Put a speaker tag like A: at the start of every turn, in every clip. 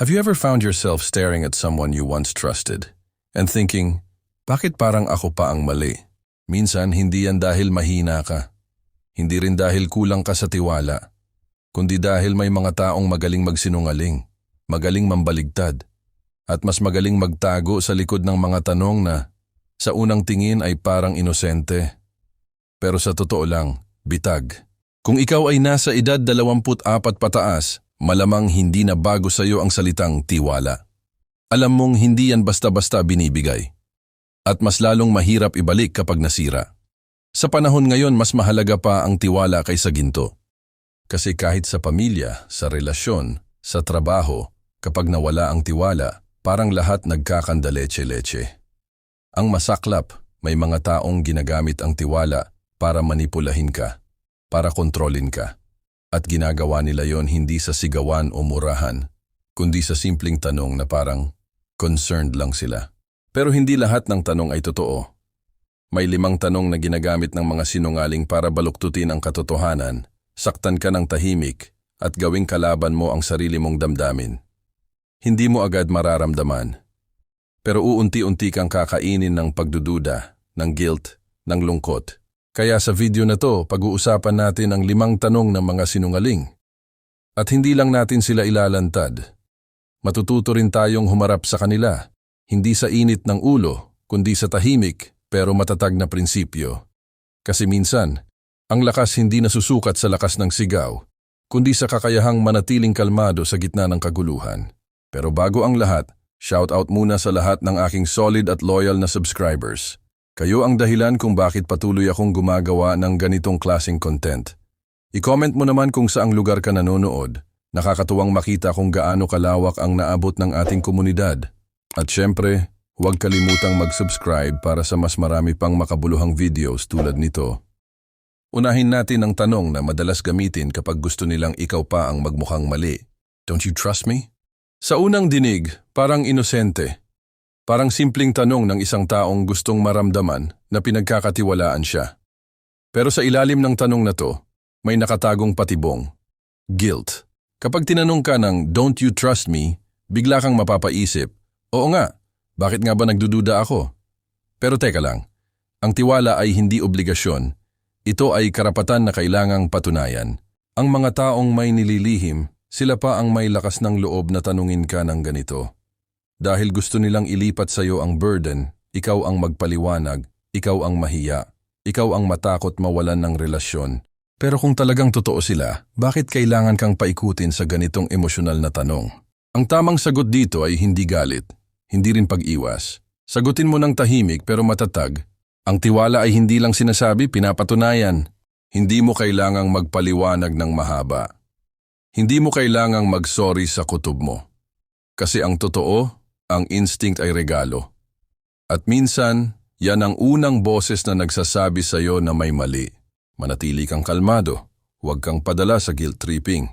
A: Have you ever found yourself staring at someone you once trusted and thinking, bakit parang ako pa ang mali? Minsan, hindi yan dahil mahina ka. Hindi rin dahil kulang ka sa tiwala. Kundi dahil may mga taong magaling magsinungaling, magaling mambaligtad, at mas magaling magtago sa likod ng mga tanong na sa unang tingin ay parang inosente. Pero sa totoo lang, bitag. Kung ikaw ay nasa edad 24 pataas, malamang hindi na bago sa iyo ang salitang tiwala. Alam mong hindi yan basta-basta binibigay. At mas lalong mahirap ibalik kapag nasira. Sa panahon ngayon, mas mahalaga pa ang tiwala kaysa ginto. Kasi kahit sa pamilya, sa relasyon, sa trabaho, kapag nawala ang tiwala, parang lahat nagkakandaleche-leche. Ang masaklap, may mga taong ginagamit ang tiwala para manipulahin ka, para kontrolin ka. At ginagawa nila yon hindi sa sigawan o murahan, kundi sa simpleng tanong na parang concerned lang sila. Pero hindi lahat ng tanong ay totoo. May limang tanong na ginagamit ng mga sinungaling para baluktutin ang katotohanan, saktan ka ng tahimik, at gawing kalaban mo ang sarili mong damdamin. Hindi mo agad mararamdaman. Pero uunti-unti kang kakainin ng pagdududa, ng guilt, ng lungkot. Kaya sa video na to, pag-uusapan natin ang limang tanong ng mga sinungaling. At hindi lang natin sila ilalantad. Matututo rin tayong humarap sa kanila, hindi sa init ng ulo, kundi sa tahimik pero matatag na prinsipyo. Kasi minsan, ang lakas hindi nasusukat sa lakas ng sigaw, kundi sa kakayahang manatiling kalmado sa gitna ng kaguluhan. Pero bago ang lahat, shout out muna sa lahat ng aking solid at loyal na subscribers. Kayo ang dahilan kung bakit patuloy akong gumagawa ng ganitong klaseng content. I-comment mo naman kung saang lugar ka nanonood. Nakakatuwang makita kung gaano kalawak ang naabot ng ating komunidad. At syempre, huwag kalimutang mag-subscribe para sa mas marami pang makabuluhang videos tulad nito. Unahin natin ang tanong na madalas gamitin kapag gusto nilang ikaw pa ang magmukhang mali. Don't you trust me? Sa unang dinig, parang inosente. Parang simpleng tanong ng isang taong gustong maramdaman na pinagkakatiwalaan siya. Pero sa ilalim ng tanong na to, may nakatagong patibong. Guilt. Kapag tinanong ka ng don't you trust me, bigla kang mapapaisip, oo nga, bakit nga ba nagdududa ako? Pero teka lang, ang tiwala ay hindi obligasyon. Ito ay karapatan na kailangang patunayan. Ang mga taong may nililihim, sila pa ang may lakas ng loob na tanungin ka ng ganito. Dahil gusto nilang ilipat sa iyo ang burden, ikaw ang magpaliwanag, ikaw ang mahiya, ikaw ang matakot mawalan ng relasyon. Pero kung talagang totoo sila, bakit kailangan kang paikutin sa ganitong emosyonal na tanong? Ang tamang sagot dito ay hindi galit, hindi rin pag-iwas. Sagutin mo ng tahimik pero matatag. Ang tiwala ay hindi lang sinasabi, pinapatunayan. Hindi mo kailangang magpaliwanag ng mahaba. Hindi mo kailangang mag-sorry sa kutob mo. Kasi ang totoo, ang instinct ay regalo. At minsan, yan ang unang boses na nagsasabi sa iyo na may mali. Manatili kang kalmado, huwag kang padala sa guilt tripping.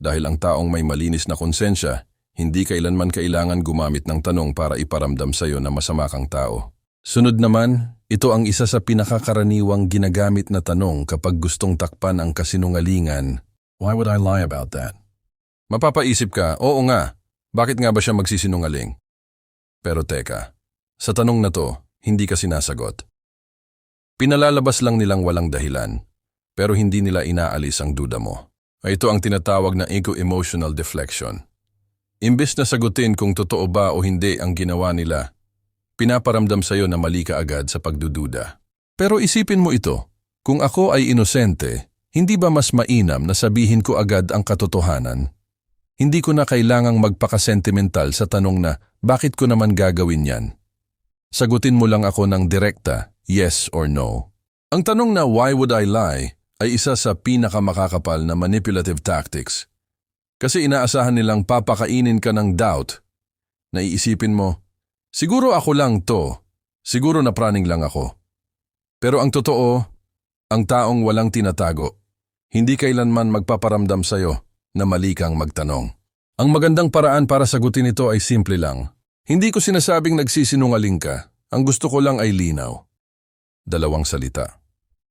A: Dahil ang taong may malinis na konsensya, hindi kailanman kailangan gumamit ng tanong para iparamdam sa iyo na masama kang tao. Sunod naman, ito ang isa sa pinakakaraniwang ginagamit na tanong kapag gustong takpan ang kasinungalingan. Why would I lie about that? Mapapaisip ka, oo nga, bakit nga ba siya magsisinungaling? Pero teka, sa tanong na to, hindi ka sinasagot. Pinalalabas lang nilang walang dahilan, pero hindi nila inaalis ang duda mo. Ito ang tinatawag na eco-emotional deflection. Imbes na sagutin kung totoo ba o hindi ang ginawa nila, pinaparamdam sa iyo na mali ka agad sa pagdududa. Pero isipin mo ito, kung ako ay inosente, hindi ba mas mainam na sabihin ko agad ang katotohanan? Hindi ko na kailangang magpakasentimental sa tanong na bakit ko naman gagawin yan? Sagutin mo lang ako ng direkta, yes or no. Ang tanong na why would I lie ay isa sa pinakamakakapal na manipulative tactics. Kasi inaasahan nilang papakainin ka ng doubt. Naiisipin mo, siguro ako lang to, siguro na praning lang ako. Pero ang totoo, ang taong walang tinatago, hindi kailanman magpaparamdam sa'yo na mali kang magtanong. Ang magandang paraan para sagutin ito ay simple lang. Hindi ko sinasabing nagsisinungaling ka. Ang gusto ko lang ay linaw. Dalawang salita.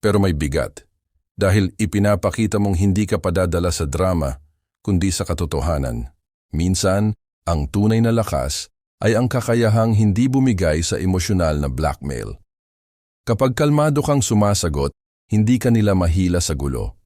A: Pero may bigat. Dahil ipinapakita mong hindi ka padadala sa drama, kundi sa katotohanan. Minsan, Ang tunay na lakas ay ang kakayahang hindi bumigay sa emosyonal na blackmail. Kapag kalmado kang sumasagot, hindi ka nila mahila sa gulo.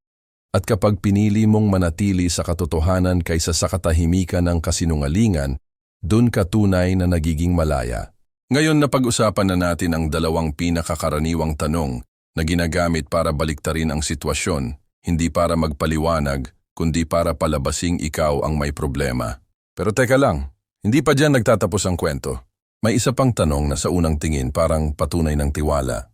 A: At kapag pinili mong manatili sa katotohanan kaysa sa katahimikan ng kasinungalingan, dun ka tunay na nagiging malaya. Ngayon na pag-usapan na natin ang dalawang pinakakaraniwang tanong na ginagamit para baliktarin ang sitwasyon, hindi para magpaliwanag, kundi para palabasing ikaw ang may problema. Pero teka lang, hindi pa dyan nagtatapos ang kwento. May isa pang tanong na sa unang tingin parang patunay ng tiwala.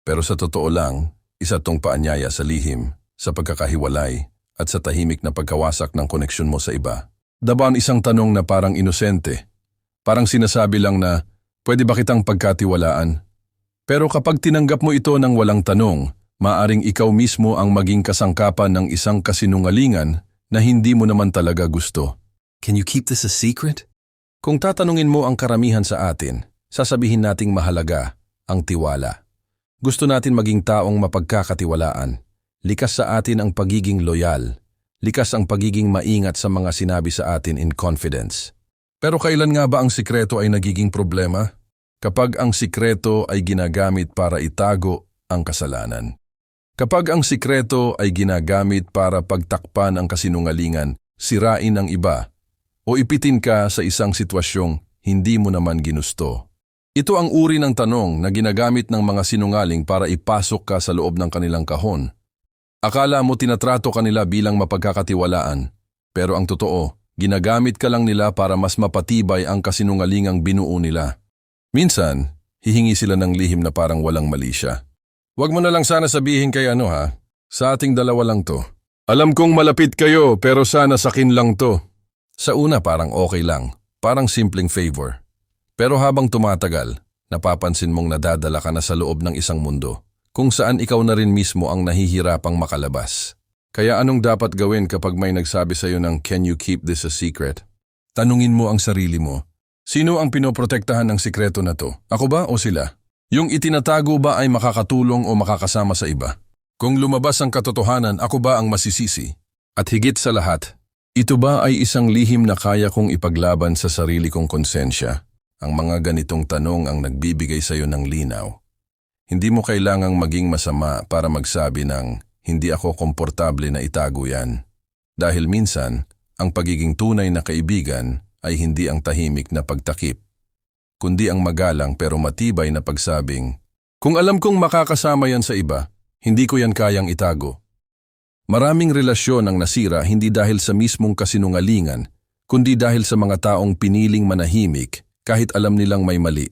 A: Pero sa totoo lang, isa tong paanyaya sa lihim, sa pagkakahiwalay, at sa tahimik na pagkawasak ng koneksyon mo sa iba. Daban isang tanong na parang inosente. Parang sinasabi lang na, pwede ba kitang pagkatiwalaan? Pero kapag tinanggap mo ito ng walang tanong, maaring ikaw mismo ang maging kasangkapan ng isang kasinungalingan na hindi mo naman talaga gusto.
B: Can you keep this a secret?
A: Kung tatanungin mo ang karamihan sa atin, sasabihin nating mahalaga ang tiwala. Gusto natin maging taong mapagkakatiwalaan. Likas sa atin ang pagiging loyal. Likas ang pagiging maingat sa mga sinabi sa atin in confidence. Pero kailan nga ba ang sikreto ay nagiging problema? Kapag ang sikreto ay ginagamit para itago ang kasalanan. Kapag ang sikreto ay ginagamit para pagtakpan ang kasinungalingan, sirain ang iba, o ipitin ka sa isang sitwasyong hindi mo naman ginusto. Ito ang uri ng tanong na ginagamit ng mga sinungaling para ipasok ka sa loob ng kanilang kahon. Akala mo tinatrato kanila bilang mapagkakatiwalaan, pero ang totoo, ginagamit ka lang nila para mas mapatibay ang kasinungalingang binuo nila. Minsan, hihingi sila ng lihim na parang walang mali siya. Huwag mo na lang sana sabihin kay ano ha, sa ating dalawa lang to. Alam kong malapit kayo pero sana sakin lang to. Sa una parang okay lang, parang simpleng favor. Pero habang tumatagal, napapansin mong nadadala ka na sa loob ng isang mundo kung saan ikaw na rin mismo ang nahihirapang makalabas. Kaya anong dapat gawin kapag may nagsabi sa iyo ng can you keep this a secret? Tanungin mo ang sarili mo, sino ang pinoprotektahan ng sikreto na to? Ako ba o sila? Yung itinatago ba ay makakatulong o makakasama sa iba? Kung lumabas ang katotohanan, ako ba ang masisisi? At higit sa lahat, ito ba ay isang lihim na kaya kong ipaglaban sa sarili kong konsensya? Ang mga ganitong tanong ang nagbibigay sa iyo ng linaw. Hindi mo kailangang maging masama para magsabi ng hindi ako komportable na itago yan. Dahil minsan, ang pagiging tunay na kaibigan ay hindi ang tahimik na pagtakip, kundi ang magalang pero matibay na pagsabing, Kung alam kong makakasama yan sa iba, hindi ko yan kayang itago. Maraming relasyon ang nasira hindi dahil sa mismong kasinungalingan, kundi dahil sa mga taong piniling manahimik kahit alam nilang may mali.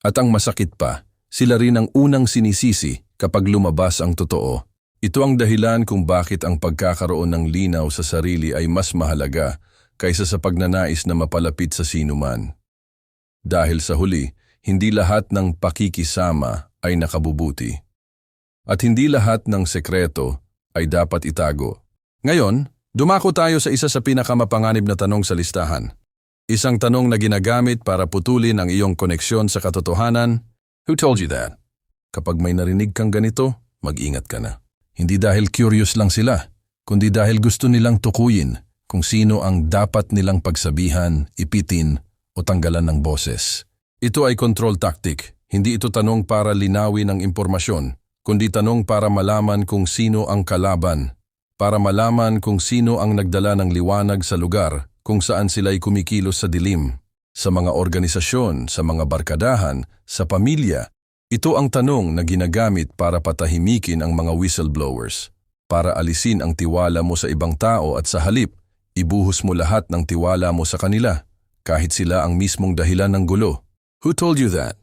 A: At ang masakit pa, sila rin ang unang sinisisi kapag lumabas ang totoo. Ito ang dahilan kung bakit ang pagkakaroon ng linaw sa sarili ay mas mahalaga kaysa sa pagnanais na mapalapit sa sinuman. Dahil sa huli, hindi lahat ng pakikisama ay nakabubuti. At hindi lahat ng sekreto ay dapat itago. Ngayon, dumako tayo sa isa sa pinakamapanganib na tanong sa listahan. Isang tanong na ginagamit para putulin ang iyong koneksyon sa katotohanan. Who told you that? Kapag may narinig kang ganito, mag-ingat ka na. Hindi dahil curious lang sila, kundi dahil gusto nilang tukuyin kung sino ang dapat nilang pagsabihan, ipitin o tanggalan ng boses. Ito ay control tactic. Hindi ito tanong para linawin ang impormasyon, kundi tanong para malaman kung sino ang kalaban, para malaman kung sino ang nagdala ng liwanag sa lugar kung saan sila'y kumikilos sa dilim, sa mga organisasyon, sa mga barkadahan, sa pamilya. Ito ang tanong na ginagamit para patahimikin ang mga whistleblowers, para alisin ang tiwala mo sa ibang tao at sa halip, ibuhos mo lahat ng tiwala mo sa kanila, kahit sila ang mismong dahilan ng gulo. Who told you that?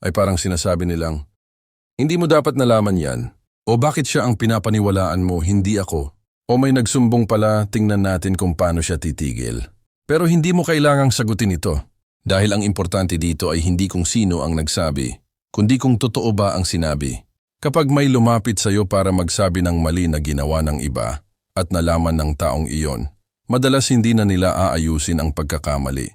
A: Ay parang sinasabi nilang, hindi mo dapat nalaman yan. O bakit siya ang pinapaniwalaan mo, hindi ako? O may nagsumbong pala, tingnan natin kung paano siya titigil. Pero hindi mo kailangang sagutin ito. Dahil ang importante dito ay hindi kung sino ang nagsabi, kundi kung totoo ba ang sinabi. Kapag may lumapit sa iyo para magsabi ng mali na ginawa ng iba at nalaman ng taong iyon, madalas hindi na nila aayusin ang pagkakamali.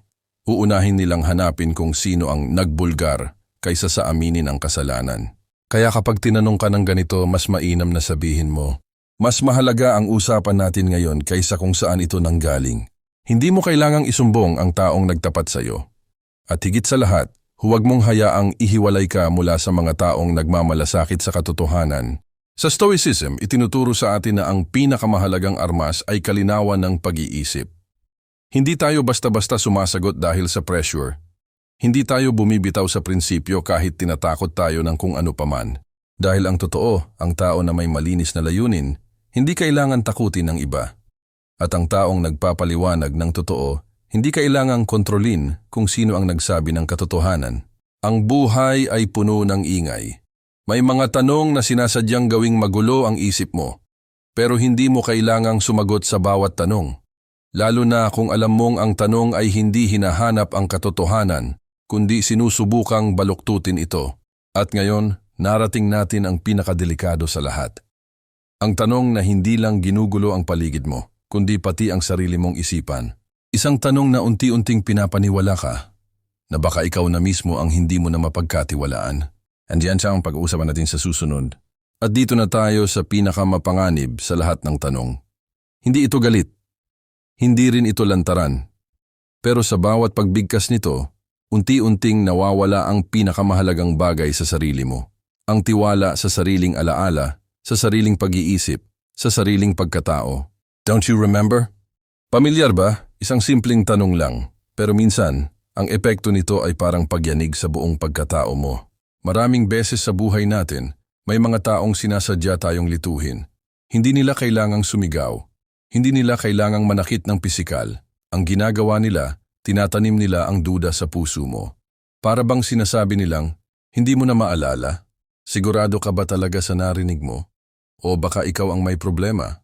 A: Uunahin nilang hanapin kung sino ang nagbulgar kaysa sa aminin ang kasalanan. Kaya kapag tinanong ka ng ganito, mas mainam na sabihin mo, mas mahalaga ang usapan natin ngayon kaysa kung saan ito nanggaling. Hindi mo kailangang isumbong ang taong nagtapat sa iyo. At higit sa lahat, huwag mong hayaang ihiwalay ka mula sa mga taong nagmamalasakit sa katotohanan. Sa Stoicism, itinuturo sa atin na ang pinakamahalagang armas ay kalinawan ng pag-iisip. Hindi tayo basta-basta sumasagot dahil sa pressure. Hindi tayo bumibitaw sa prinsipyo kahit tinatakot tayo ng kung ano paman. Dahil ang totoo, ang tao na may malinis na layunin, hindi kailangan takutin ng iba. At ang taong nagpapaliwanag ng totoo, hindi kailangang kontrolin kung sino ang nagsabi ng katotohanan. Ang buhay ay puno ng ingay. May mga tanong na sinasadyang gawing magulo ang isip mo, pero hindi mo kailangang sumagot sa bawat tanong. Lalo na kung alam mong ang tanong ay hindi hinahanap ang katotohanan, kundi sinusubukang baluktutin ito. At ngayon, narating natin ang pinakadelikado sa lahat. Ang tanong na hindi lang ginugulo ang paligid mo, kundi pati ang sarili mong isipan. Isang tanong na unti-unting pinapaniwala ka, na baka ikaw na mismo ang hindi mo na mapagkatiwalaan. Andiyan siya ang pag-uusapan natin sa susunod. At dito na tayo sa pinakamapanganib sa lahat ng tanong. Hindi ito galit. Hindi rin ito lantaran. Pero sa bawat pagbigkas nito, unti-unting nawawala ang pinakamahalagang bagay sa sarili mo. Ang tiwala sa sariling alaala, sa sariling pag-iisip, sa sariling pagkatao. Don't you remember? Pamilyar ba? Isang simpleng tanong lang. Pero minsan, ang epekto nito ay parang pagyanig sa buong pagkatao mo. Maraming beses sa buhay natin, may mga taong sinasadya tayong lituhin. Hindi nila kailangang sumigaw. Hindi nila kailangang manakit ng pisikal. Ang ginagawa nila, tinatanim nila ang duda sa puso mo. Para bang sinasabi nilang, hindi mo na maalala? Sigurado ka ba talaga sa narinig mo? O baka ikaw ang may problema?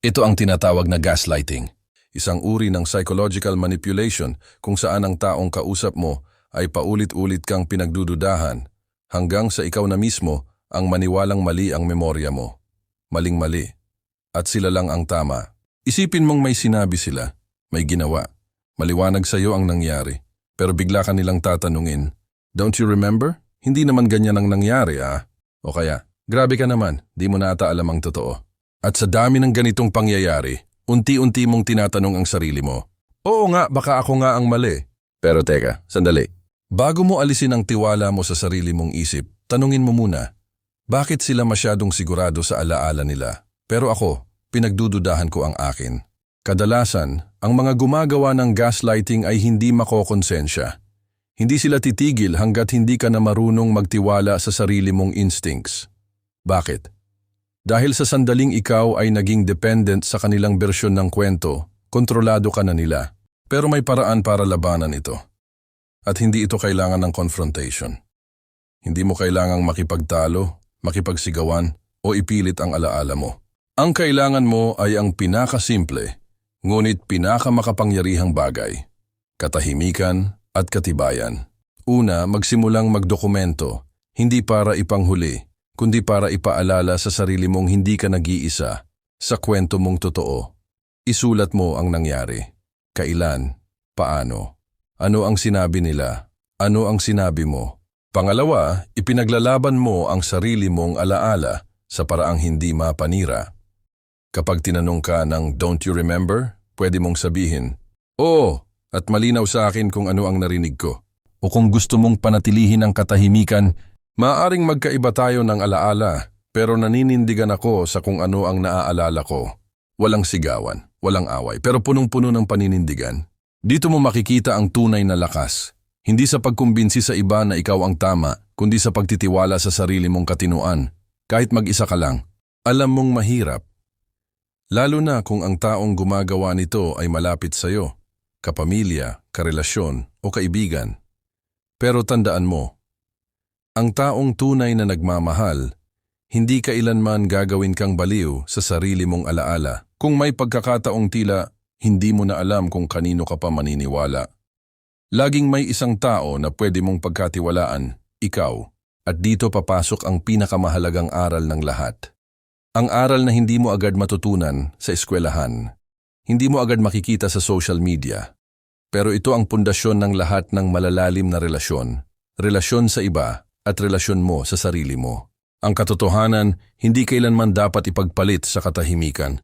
A: Ito ang tinatawag na gaslighting. Isang uri ng psychological manipulation kung saan ang taong kausap mo ay paulit-ulit kang pinagdududahan hanggang sa ikaw na mismo ang maniwalang mali ang memorya mo. Maling-mali. At sila lang ang tama. Isipin mong may sinabi sila, may ginawa. Maliwanag sa iyo ang nangyari. Pero bigla ka nilang tatanungin, Don't you remember? Hindi naman ganyan ang nangyari ah. O kaya, grabe ka naman, di mo na ata alam ang totoo. At sa dami ng ganitong pangyayari, unti-unti mong tinatanong ang sarili mo, Oo nga, baka ako nga ang mali. Pero teka, sandali. Bago mo alisin ang tiwala mo sa sarili mong isip, tanungin mo muna, bakit sila masyadong sigurado sa alaala nila? Pero ako, pinagdududahan ko ang akin. Kadalasan, ang mga gumagawa ng gaslighting ay hindi makokonsensya. Hindi sila titigil hanggat hindi ka na marunong magtiwala sa sarili mong instincts. Bakit? Dahil sa sandaling ikaw ay naging dependent sa kanilang bersyon ng kwento, kontrolado ka na nila. Pero may paraan para labanan ito. At hindi ito kailangan ng confrontation. Hindi mo kailangang makipagtalo, makipagsigawan, o ipilit ang alaala mo. Ang kailangan mo ay ang pinakasimple, ngunit pinakamakapangyarihang bagay. Katahimikan at katibayan. Una, magsimulang magdokumento, hindi para ipanghuli, kundi para ipaalala sa sarili mong hindi ka nag-iisa sa kwento mong totoo. Isulat mo ang nangyari. Kailan? Paano? Ano ang sinabi nila? Ano ang sinabi mo? Pangalawa, ipinaglalaban mo ang sarili mong alaala sa paraang hindi mapanira. Kapag tinanong ka ng don't you remember, pwede mong sabihin, Oo, at malinaw sa akin kung ano ang narinig ko. O kung gusto mong panatilihin ang katahimikan, maaring magkaiba tayo ng alaala, pero naninindigan ako sa kung ano ang naaalala ko. Walang sigawan, walang away, pero punong-puno ng paninindigan. Dito mo makikita ang tunay na lakas. Hindi sa pagkumbinsi sa iba na ikaw ang tama, kundi sa pagtitiwala sa sarili mong katinuan. Kahit mag-isa ka lang, alam mong mahirap. Lalo na kung ang taong gumagawa nito ay malapit sa iyo, kapamilya, karelasyon o kaibigan. Pero tandaan mo, ang taong tunay na nagmamahal, hindi kailanman gagawin kang baliw sa sarili mong alaala kung may pagkakataong tila hindi mo na alam kung kanino ka pa maniniwala. Laging may isang tao na pwede mong pagkatiwalaan, ikaw, at dito papasok ang pinakamahalagang aral ng lahat. Ang aral na hindi mo agad matutunan sa eskwelahan. Hindi mo agad makikita sa social media. Pero ito ang pundasyon ng lahat ng malalalim na relasyon. Relasyon sa iba at relasyon mo sa sarili mo. Ang katotohanan hindi kailanman dapat ipagpalit sa katahimikan.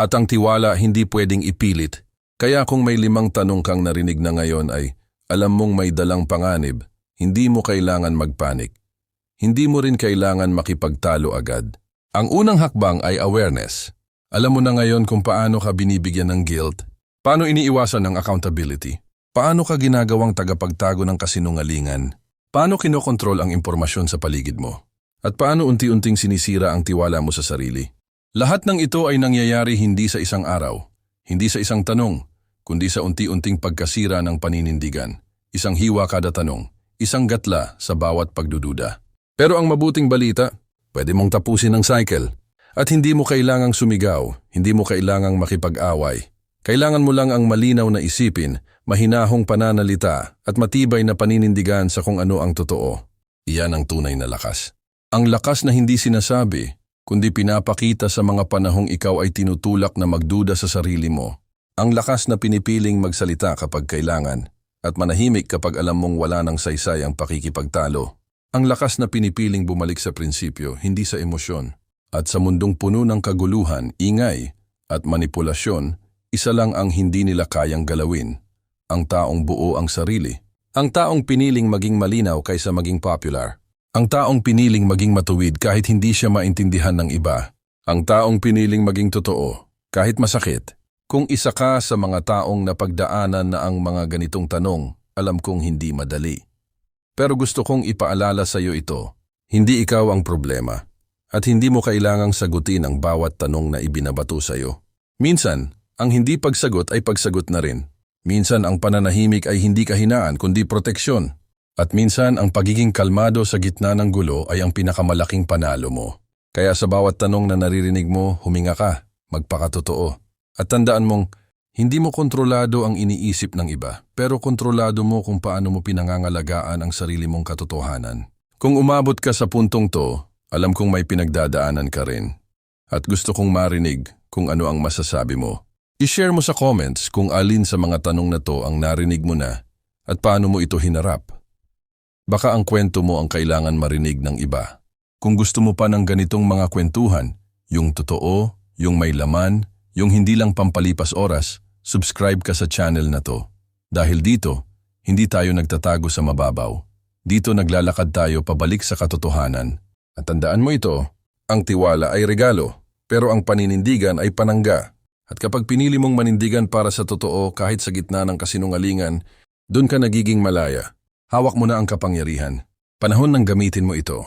A: At ang tiwala hindi pwedeng ipilit, Kaya kung may limang tanong kang narinig na ngayon ay, alam mong may dalang panganib, hindi mo kailangan magpanik. Hindi mo rin kailangan makipagtalo agad. Ang unang hakbang ay awareness. Alam mo na ngayon kung paano ka binibigyan ng guilt, paano iniiwasan ng accountability, paano ka ginagawang tagapagtago ng kasinungalingan, paano kinokontrol ang impormasyon sa paligid mo, at paano unti-unting sinisira ang tiwala mo sa sarili. Lahat ng ito ay nangyayari hindi sa isang araw, hindi sa isang tanong, kundi sa unti-unting pagkasira ng paninindigan, isang hiwa kada tanong, isang gatla sa bawat pagdududa. Pero ang mabuting balita, pwede mong tapusin ang cycle. At hindi mo kailangang sumigaw, hindi mo kailangang makipag-away. Kailangan mo lang ang malinaw na isipin, mahinahong pananalita at matibay na paninindigan sa kung ano ang totoo. Iyan ang tunay na lakas. Ang lakas na hindi sinasabi, kundi pinapakita sa mga panahong ikaw ay tinutulak na magduda sa sarili mo. Ang lakas na pinipiling magsalita kapag kailangan at manahimik kapag alam mong wala ng saysay ang pakikipagtalo. Ang lakas na pinipiling bumalik sa prinsipyo, hindi sa emosyon. At sa mundong puno ng kaguluhan, ingay at manipulasyon, isa lang ang hindi nila kayang galawin. Ang taong buo ang sarili. Ang taong piniling maging malinaw kaysa maging popular. Ang taong piniling maging matuwid kahit hindi siya maintindihan ng iba. Ang taong piniling maging totoo, kahit masakit. Kung isa ka sa mga taong napagdaanan na ang mga ganitong tanong, alam kong hindi madali. Pero gusto kong ipaalala sa iyo ito, hindi ikaw ang problema. At hindi mo kailangang sagutin ang bawat tanong na ibinabato sa iyo. Minsan, ang hindi pagsagot ay pagsagot na rin. Minsan ang pananahimik ay hindi kahinaan kundi proteksyon. At minsan ang pagiging kalmado sa gitna ng gulo ay ang pinakamalaking panalo mo. Kaya sa bawat tanong na naririnig mo, huminga ka, magpakatotoo. At tandaan mong, hindi mo kontrolado ang iniisip ng iba, pero kontrolado mo kung paano mo pinangangalagaan ang sarili mong katotohanan. Kung umabot ka sa puntong to, alam kong may pinagdadaanan ka rin. At gusto kong marinig kung ano ang masasabi mo. I-share mo sa comments kung alin sa mga tanong na to ang narinig mo na at paano mo ito hinarap. Baka ang kwento mo ang kailangan marinig ng iba. Kung gusto mo pa ng ganitong mga kwentuhan, yung totoo, yung may laman, yung hindi lang pampalipas oras, subscribe ka sa channel na to. Dahil dito, hindi tayo nagtatago sa mababaw. Dito naglalakad tayo pabalik sa katotohanan. At tandaan mo ito, ang tiwala ay regalo, pero ang paninindigan ay panangga. At kapag pinili mong manindigan para sa totoo kahit sa gitna ng kasinungalingan, doon ka nagiging malaya. Hawak mo na ang kapangyarihan. Panahon ng gamitin mo ito.